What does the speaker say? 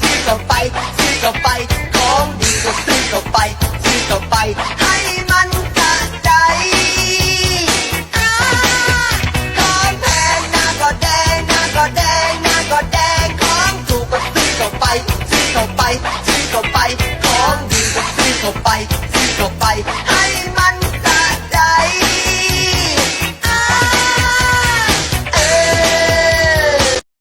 ซื้อก็ไป ซื้อก็ไป ของดีก็ซื้อก็ไป ซื้อก็ไป ให้มันกระจายของแพงหน้าก็แดงหน้าก็แดงหน้าก็แดง ของถูกก็ซื้อก็ไป ซื้อก็ไป ซื้อก็ไป ของดีก็ซื้อก็ไป ซื้อก็ไป